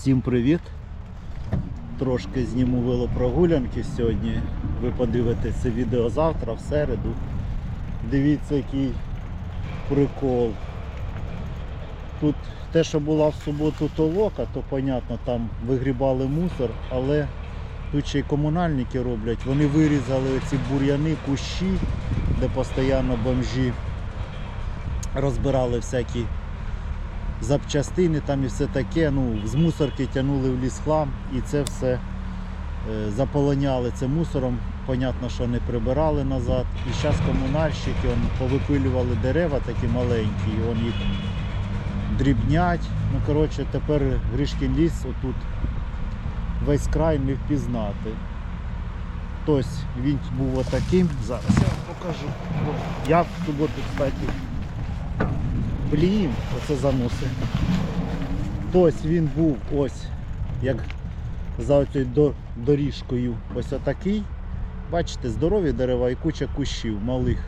Всім привіт! Трошки зніму велопрогулянки сьогодні. Ви подивитесь це відео завтра, в середу. Дивіться, який прикол. Тут те, що була в суботу толока, то понятно, там вигрібали мусор, але тут ще й комунальники роблять. Вони вирізали оці бур'яни, кущі, де постійно бомжі розбирали всякі запчастини там і все таке. Ну, з мусорки тягнули в ліс хлам і це все е, заполоняли це мусором. Понятно, що не прибирали назад. І зараз комунальщики он, повипилювали дерева такі маленькі, і он їх дрібнять. Ну, коротше, тепер Гришкін ліс отут весь край не впізнати. Тобто він був отаким. Зараз я вам покажу. О, Я в суботу, кстати, Блін, оце заноси. Тобто він був ось, як за цією доріжкою, ось отакий. Бачите, здорові дерева і куча кущів малих.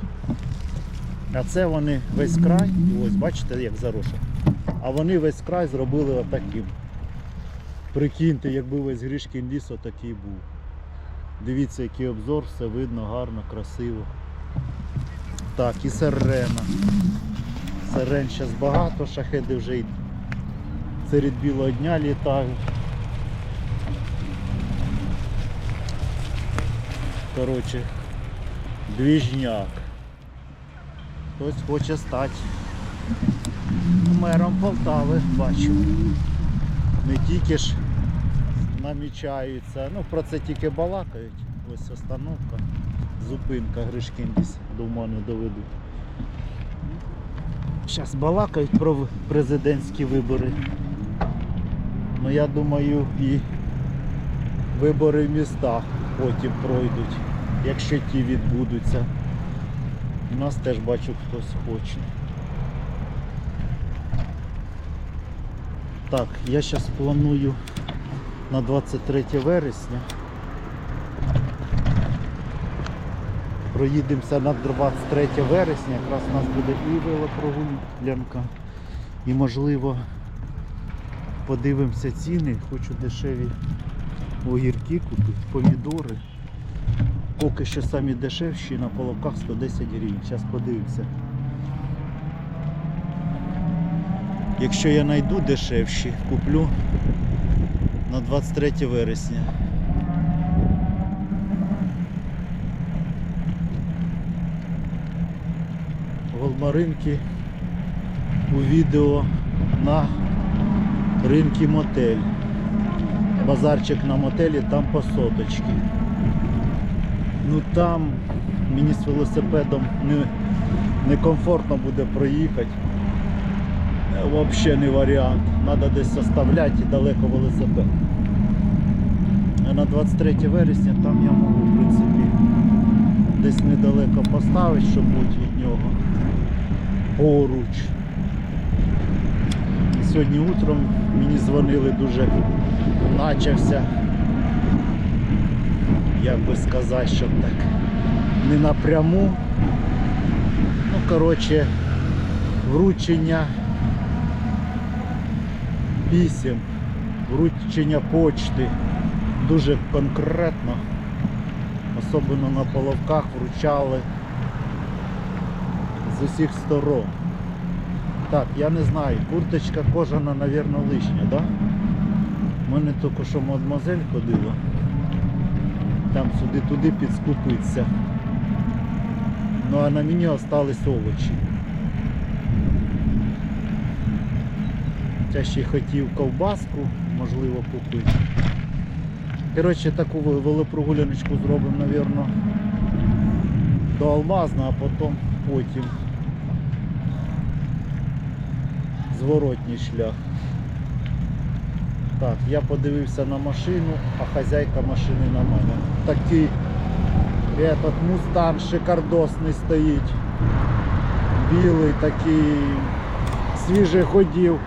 А це вони весь край, ось бачите, як зароша. А вони весь край зробили отаким. Прикиньте, якби весь Гришкін ліс отакий був. Дивіться, який обзор, все видно, гарно, красиво. Так, і сирена. Сирен зараз багато, шахеди вже й серед білого дня літають. Коротше, двіжняк. Хтось хоче стати мером Полтави, бачу. Не тільки ж намічаються, ну про це тільки балакають. Ось остановка, зупинка Гришкін десь до мене доведуть. Зараз балакають про президентські вибори. Ну я думаю і вибори в містах потім пройдуть, якщо ті відбудуться. У нас теж бачу хтось хоче. Так, я зараз планую на 23 вересня. Проїдемося на 23 вересня, якраз у нас буде і велопрогулянка, і можливо подивимося ціни, хочу дешеві огірки купити, помідори. Поки що самі дешевші на половках 110 гривень. Зараз подивимося. Якщо я знайду дешевші, куплю на 23 вересня. Голмаринки у відео на ринки мотель. Базарчик на мотелі, там по соточки. Ну там мені з велосипедом не, некомфортно буде проїхати. Взагалі не варіант. Треба десь оставляти далеко велосипед. А на 23 вересня там я можу в принципі десь недалеко поставити, щоб бути від нього поруч. Сьогодні утром мені дзвонили дуже начався. Як би сказати, щоб так не напряму. Ну, коротше, вручення писем, вручення почти дуже конкретно. Особливо на половках вручали з усіх сторон. Так, я не знаю, курточка кожана, мабуть, лишня, да? У мене тільки що мадемуазель ходила. Там сюди-туди підскупиться. Ну а на мені остались овочі. Я ще хотів ковбаску, можливо, купити. Коротше, таку ве- велопрогуляночку зробимо, мабуть, до Алмазна, а потім потім зворотній шлях. Так, я подивився на машину, а хазяйка машини на мене. Такий этот мустан шикардосний стоїть. Білий такий свіжий ходів,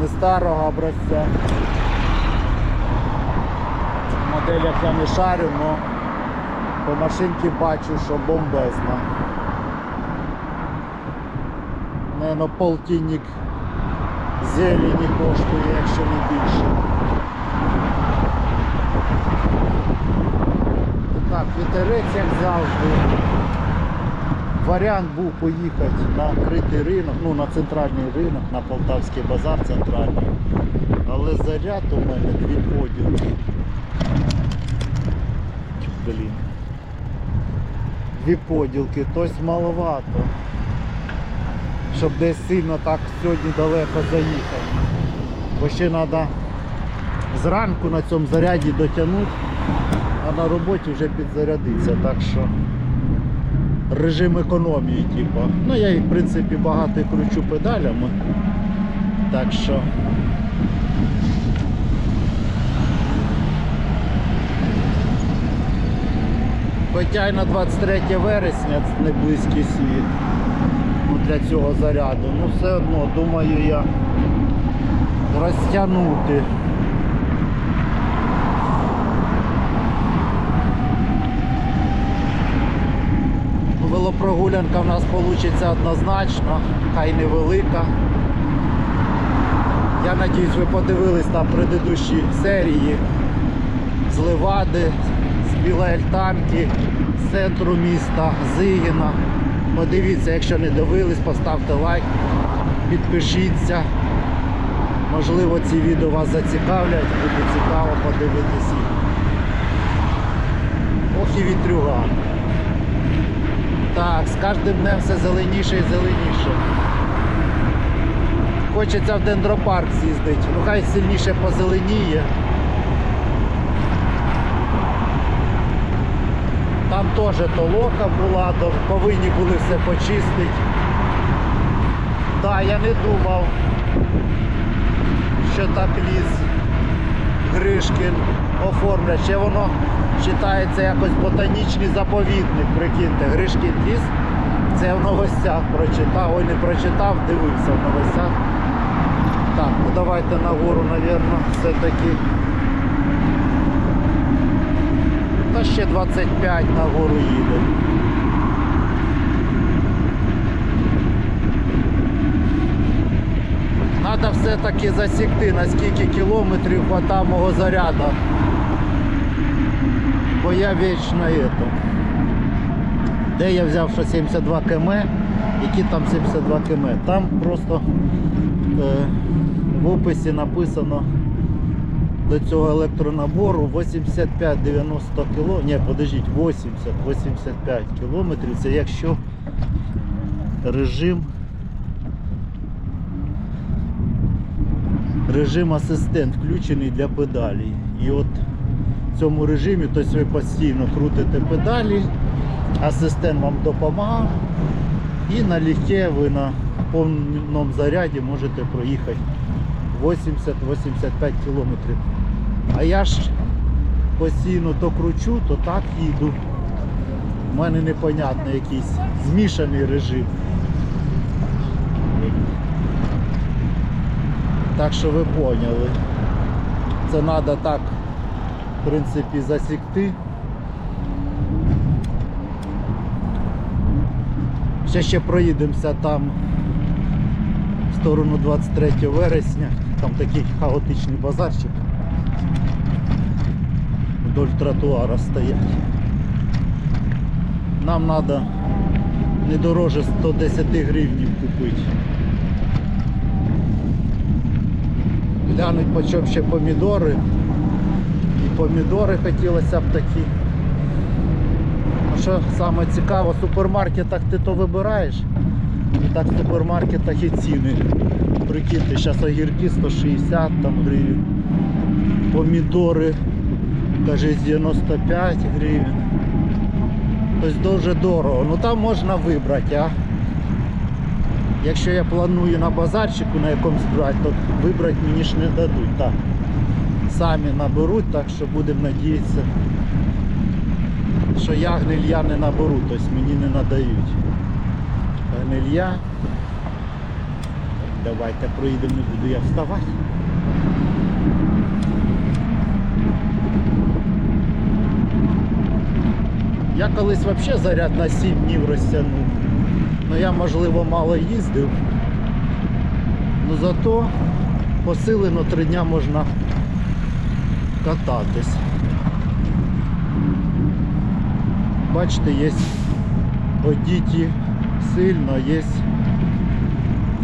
не старого образця. Моделях я не шарю, але по машинці бачу, що бомбезна. Наверно, полтинник зелені коштує, якщо не більше. Так, вітерець, як завжди. Варіант був поїхати на критий ринок, ну на центральний ринок, на Полтавський базар центральний. Але заряд у мене дві поділки. Блін. Дві поділки, тось маловато. Щоб десь сильно так сьогодні далеко заїхати. Бо ще треба зранку на цьому заряді дотягнути, а на роботі вже підзарядитися. Так що режим економії, типу. Ну я їх в принципі багато і кручу педалями. Так що. Хоча й на 23 вересня це не близький світ для цього заряду. Ну все одно думаю я розтягнути. Велопрогулянка в нас вийде однозначно, хай невелика. Я надіюсь, ви подивились там предыдущі серії з Левади, з Білої з центру міста, Зигіна. Подивіться, якщо не дивились, поставте лайк, підпишіться. Можливо, ці відео вас зацікавлять, буде цікаво подивитися. Ох і вітрюга. Так, з кожним днем все зеленіше і зеленіше. Хочеться в дендропарк з'їздити, ну хай сильніше позеленіє. Там теж толока була, повинні були все почистити. Так, я не думав, що так ліс Гришкін оформлять. Ще воно вважається якось ботанічний заповідник, прикиньте, Гришкін ліс. Це в новостях прочитав, ой не прочитав, дивився в новостях. Так, ну давайте нагору, напевно, все-таки. Ще 25 нагору їде. Треба все-таки засікти, на скільки кілометрів хвата мого заряду. Бо я вічно ето. Де я взяв, що 72 км, які там 72 км. Там просто е, в описі написано до цього електронабору 85-90 км. Ні, подождіть, 80-85 кілометрів. Це якщо режим режим асистент включений для педалі. І от в цьому режимі тобто ви постійно крутите педалі, асистент вам допомагає і налегке ви на повному заряді можете проїхати 80-85 кілометрів. А я ж постійно то кручу, то так їду. У мене непонятний якийсь змішаний режим. Так що ви поняли. Це треба так, в принципі, засікти. Ще ще проїдемося там в сторону 23 вересня. Там такий хаотичний базарчик. Вдоль тротуара стоять. Нам треба не дороже 110 гривнів купити. Глянуть по чому ще помідори. І помідори хотілося б такі. А що саме цікаво, в супермаркетах ти то вибираєш. І так в супермаркетах і ціни. Прикиньте, зараз огірки 160 там гривень. Помідори, каже, з 95 гривень. Тобто дуже дорого. Ну там можна вибрати, а. Якщо я планую на базарчику на якомусь брати, то вибрати мені ж не дадуть. Так. Самі наберуть, так що будемо надіятися, що я гнилья не наберу, тобто мені не надають. Гнилья. Давайте проїдемо, не буду я вставати. Я колись взагалі заряд на 7 днів розтягнув. Ну я можливо мало їздив. Ну зато посилено 3 дня можна кататись. бачите, є одіті сильно, є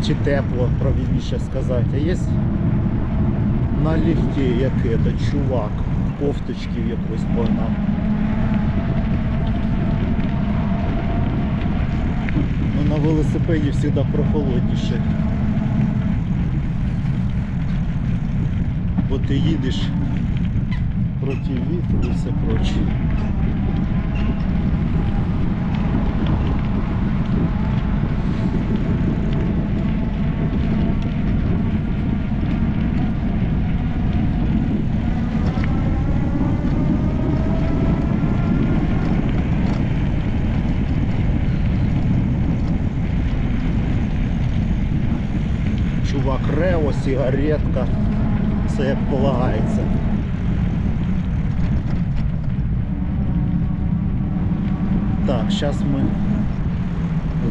чи тепло, правильніше сказати, а є налегке, як это, чувак, кофточки якось погнав. Ну, на велосипеді завжди прохолодніше. Бо ти їдеш проти вітру і все проче. Чувак Рео, сигаретка, все як полагається. Так, зараз ми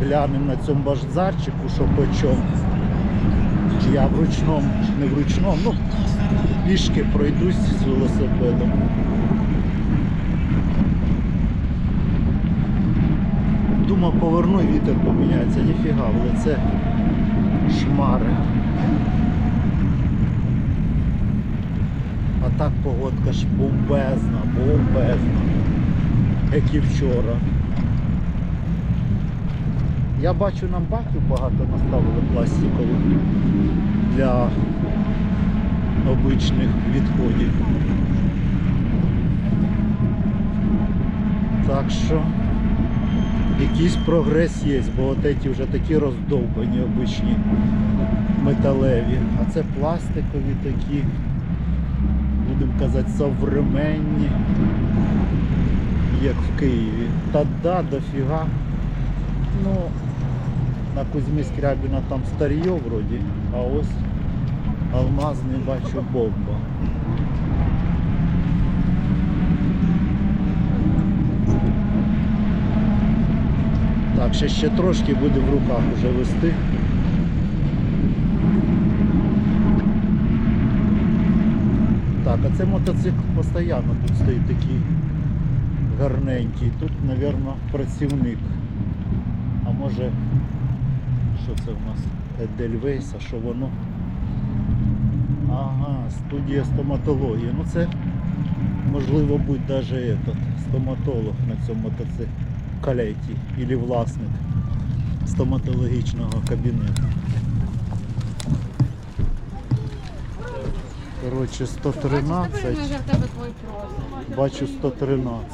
глянемо на цьому базарчику, що по чому. Я в ручному, не в ручному, ну, пішки пройдусь з велосипедом. Думав, поверну і вітер поміняється, ніфіга, в лице шмари. А так погодка ж бомбезна, бомбезна, як і вчора. Я бачу, нам баків багато наставили пластикових для обичних відходів. Так що якийсь прогрес є, бо от ці вже такі роздовбані обичні металеві. А це пластикові такі, казати, современні, як в Києві. Та да, дофіга. Ну, на Кузьмі Скрябіна там старье вроді, а ось алмазний бачу бомба. Так, ще ще трошки буде в руках уже вести. Так, а це мотоцикл постійно тут стоїть такий гарненький. Тут, мабуть, працівник. А може, що це у нас? Едельвейс, а що воно? Ага, студія стоматології. Ну це можливо будь даже этот, стоматолог на цьому мотоциклеті або власник стоматологічного кабінету. Коротше, 113, Бачиш, вже в тебе твій просто. бачу 113.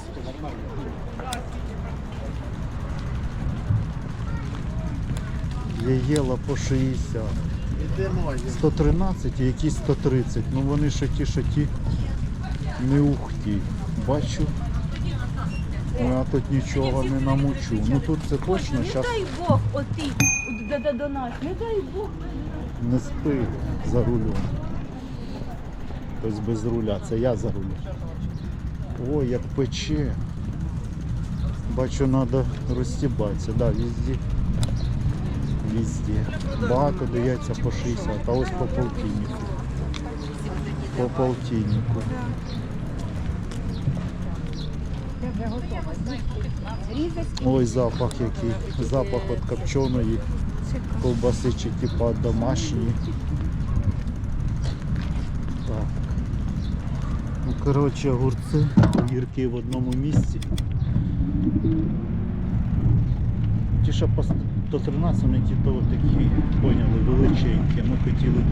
Єєла по 60. 113 і якісь 130. Ну вони що ті, що ті не ухті. Бачу. Ну, Я тут нічого не намучу. Ну тут це точно Не зараз дай Бог, оти до нас, не дай Бог. не спи за рулем. Хтось без руля, це я за рулем. Ой, як пече. Бачу, треба розстібатися. Да, везде. Везде. Багато дається по 60, а ось по полтиннику. По полтиннику. Ой, запах який. Запах от копченої ковбаси чи типа. Так. Ну, коротше, огурці, огірки в одному місці. Ті, що по 113, вони ті то такі, поняли, величенькі. Ми хотіли б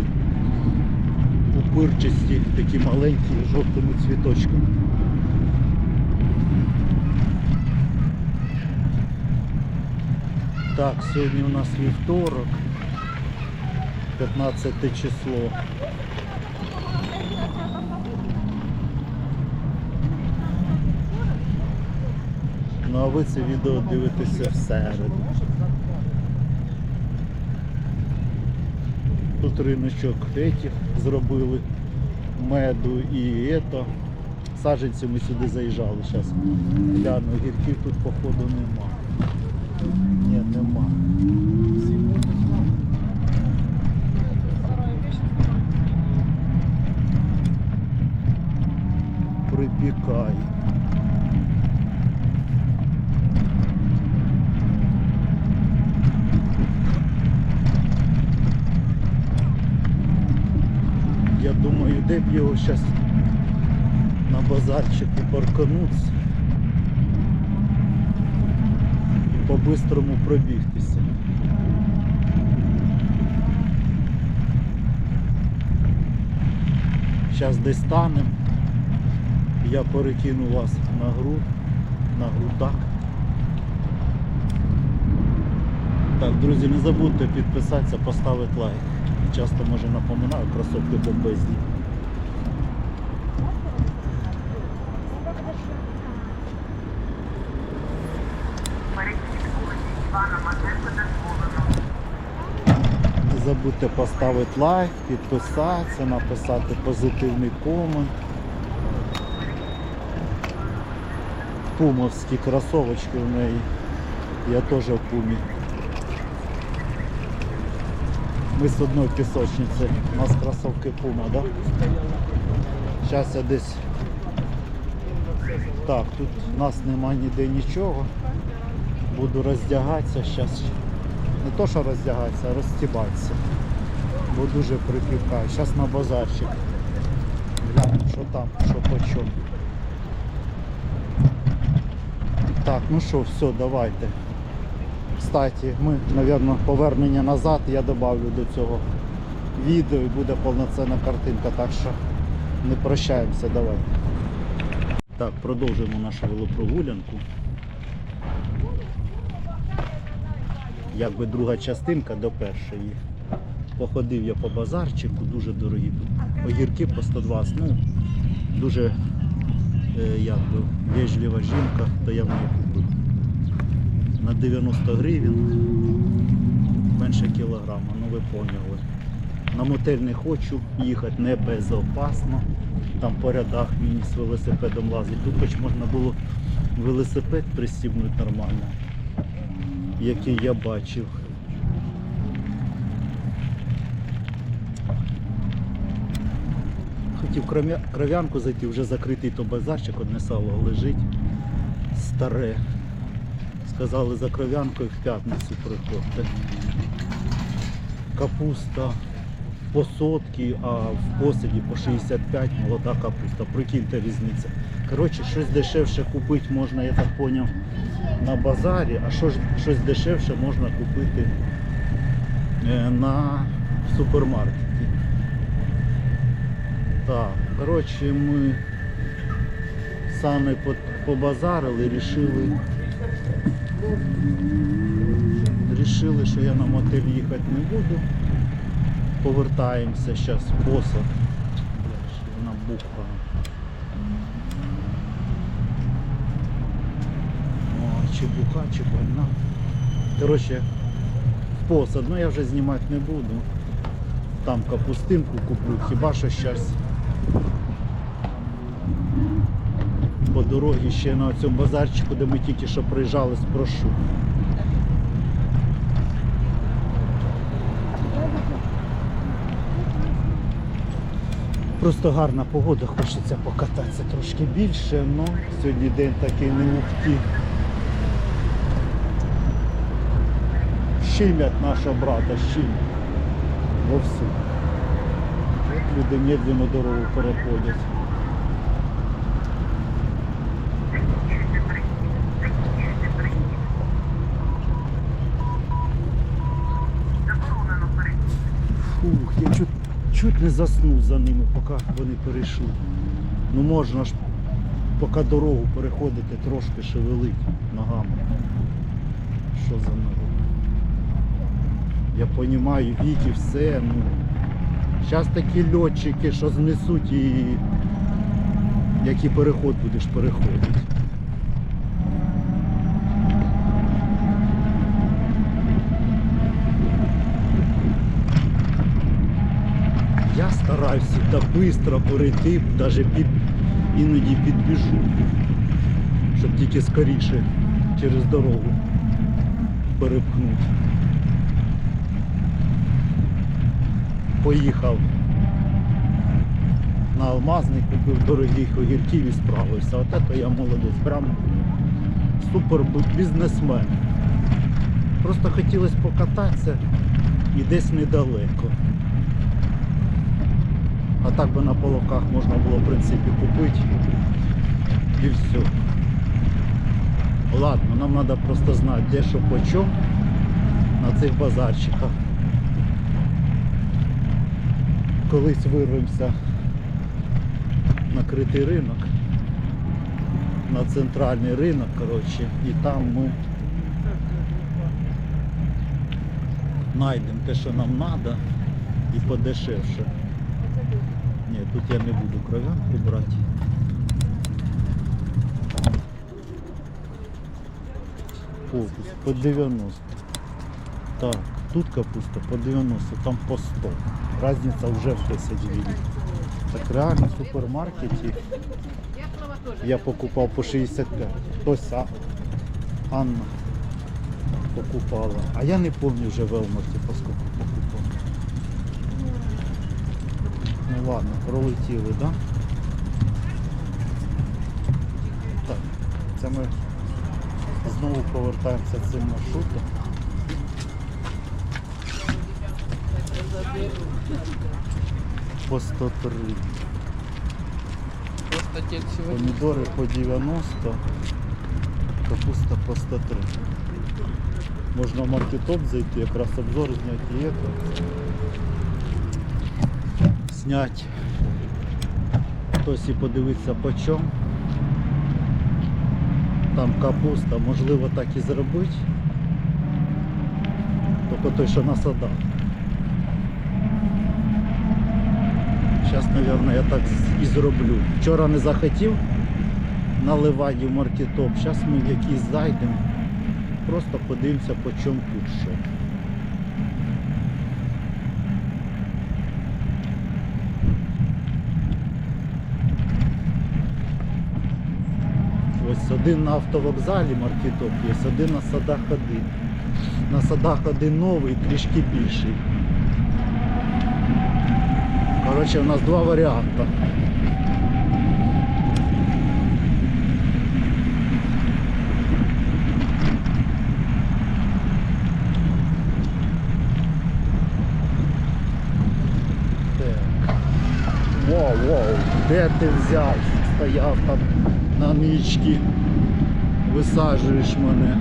упирчасті, такі маленькі, з жовтими цвіточками. Так, сьогодні у нас вівторок, 15 число. Ну а ви це відео дивитеся в середу. Тут риночок етих зробили, меду і ето. Саджанці ми сюди заїжджали зараз. Гляну, гірків тут походу нема. Ні, нема. Припікає. Я думаю, де б його зараз на і по-бистрому пробігтися. Зараз десь станемо. Я перекину вас на гру, на грудак. Так, друзі, не забудьте підписатися, поставити лайк. Часто може напоминаю, кросовки бомбезні. Забудьте поставити лайк, підписатися, написати позитивний комент. Пумовські кросовочки в неї. Я теж в пумі. Ми з одної пісочниці. У нас кросовки пума, да? Зараз я десь. Так, тут у нас нема ніде нічого. Буду роздягатися зараз. Не то, що роздягатися, а розстібатися. Бо дуже припікає. Зараз на базарчик. Глянемо, що там, що по чому. Так, ну що, все, давайте. Кстати, ми, мабуть, повернення назад я додавлю до цього відео і буде повноцінна картинка, так що не прощаємося, давайте. Так, продовжуємо нашу велопрогулянку. Якби друга частинка до першої. Походив я по базарчику, дуже дорогі тут. Огірки по 120, ну дуже е, якби вежлива жінка, то я в неї купив. На 90 гривень, менше кілограма, ну ви поняли. На мотель не хочу їхати, не безопасно. Там по рядах мені з велосипедом лазить. Тут хоч можна було велосипед пристібнути нормально, який я бачив. Хотів кров'янку зайти, вже закритий то базарчик, одне сало лежить старе. Сказали за кров'янкою в п'ятницю приходьте. Капуста по сотки, а в посаді по 65 молода капуста. Прикиньте різниця. Коротше, щось дешевше купити можна, я так зрозумів, на базарі, а що ж- щось дешевше можна купити е, на супермаркеті. Так, коротше, ми саме побазарили, рішили. Рішили, що я на мотель їхати не буду. Повертаємося зараз в що Вона буква. О, чи буха, чи больна. Коротше, в посад. Ну я вже знімати не буду. Там капустинку куплю, хіба що щас. По дорозі ще на цьому базарчику, де ми тільки що приїжджали, спрошу. Просто гарна погода, хочеться покататися трошки більше, але сьогодні день такий не мухті. Щимять нашого брата, щимять. Вовсю. Люди медленно дорогу переходять. Чуть, не заснув за ними, поки вони перейшли. Ну можна ж, поки дорогу переходити, трошки шевелить ногами. Що за народ? Я розумію, віки, все, ну. Зараз такі льотчики, що знесуть і який переход будеш переходити. Я стараюся так швидко перейти, навіть під, іноді підбіжу, щоб тільки скоріше через дорогу перепхнути. Поїхав на алмазний, купив дорогих огірків і справився. От це я молодець, прям супер бізнесмен. Просто хотілося покататися і десь недалеко. А так би на половках можна було в принципі купити. І все. Ладно, нам треба просто знати, де що по чому на цих базарчиках. Колись вирвемося на критий ринок, на центральний ринок, коротше, і там ми знайдемо те, що нам треба, і подешевше. Тут я не буду кров'янку брати. Фокус по 90. Так, тут капуста по 90, там по 100. Разниця вже в 10 гривень. Так реально в супермаркеті я покупав по 65. Хтось Анна покупала. А я не пам'ятаю вже в Елмарті по скільки покупав. Ну ладно, пролетіли, да? Так, це ми знову повертаємося цим маршрутом. По 103. Просто тек сегодня. Помідори по 90, капуста по 103. Можна в маркетоп зайти, якраз обзор зняти і это. Снять. Хтось і подивиться по чому. Там капуста, можливо так і зробити. Тільки той, що на садах. Зараз, мабуть, я так і зроблю. Вчора не захотів на Леваді в маркетоп. Зараз ми в якийсь зайдемо. Просто подивимося, по чому тут що. Один на автовокзалі маркетоп є, один на садах один. На садах один новий, трішки більший. Коротше, у нас два варіанти. Так. Вау, вау, де ти взяв? Стояв там на нички Висаджуєш мене.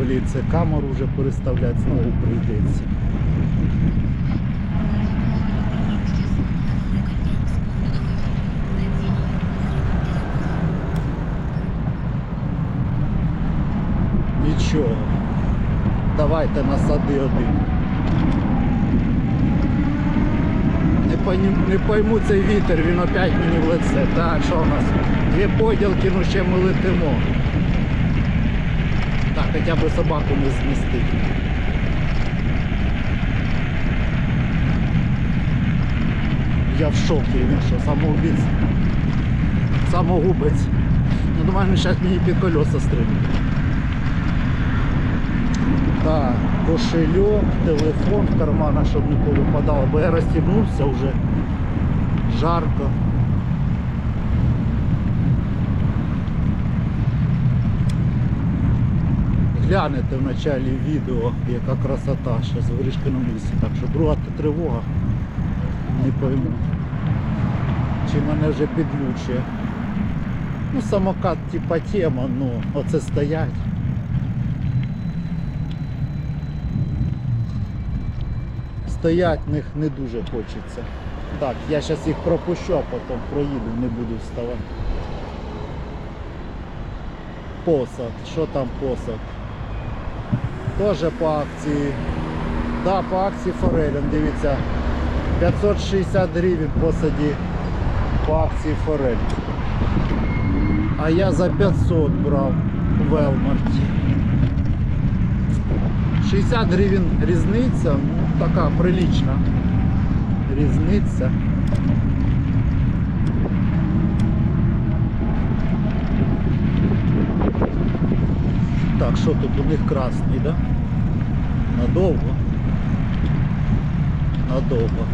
Блін, це камеру вже переставляти знову прийдеться. Нічого. Давайте на сади один. Не, пойму, не пойму цей вітер, він опять мені в лице. Так, що у нас? Дві поділки, ну ще ми летимо. Так, хоча б собаку не змістити. Я в шокі, він що, самоубійць. Самогубець. Ну думаю, він зараз мені під колеса стрибне. Так, кошельок, телефон в карманах, щоб не повипадало, бо я розтягнувся вже. Жарко. Глянете в началі відео, яка красота зараз в Гришкиному лісі. Так що друга тривога. Не пойму. Чи мене вже підлючує. Ну самокат типа тема, ну оце стоять. Стоять них не дуже хочеться. Так, я зараз їх пропущу, а потім проїду, не буду вставати. Посад. Що там посад? Теж по акції. Да, по акції Форелем, дивіться. 560 гривень посаді по акції Форель. А я за 500 брав в Елмарті. 60 гривень різниця, ну така прилична різниця. Так, що тут у них красний, да? Надовго. Надовго.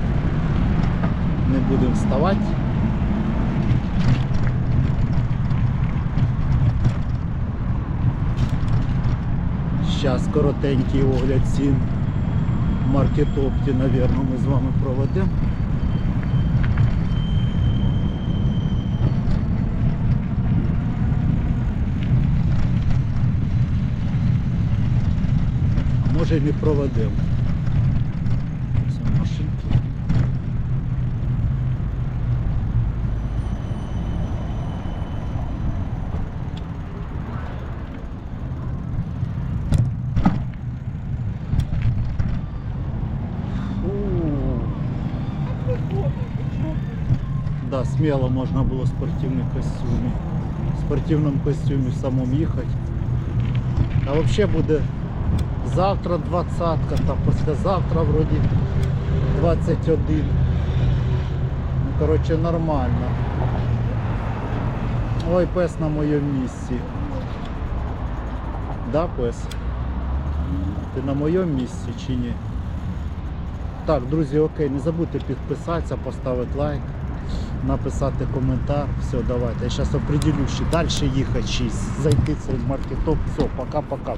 Не будемо вставати. Зараз коротенький огляд цін в маркетопті, напевно, ми з вами проведемо. Може і не проведемо. Це машинки. Фу. Да, смело можна було в спортивній костюмі. В спортивному костюмі самому їхати. А взагалі буде завтра 20 та післязавтра вроді 21. Ну, коротше, нормально. Ой, пес на моєму місці. Да, пес? Ти на моєму місці чи ні? Так, друзі, окей, не забудьте підписатися, поставити лайк, написати коментар. Все, давайте. Я зараз определю, чи далі їхати, чи зайти в цей маркетоп. Все, пока-пока.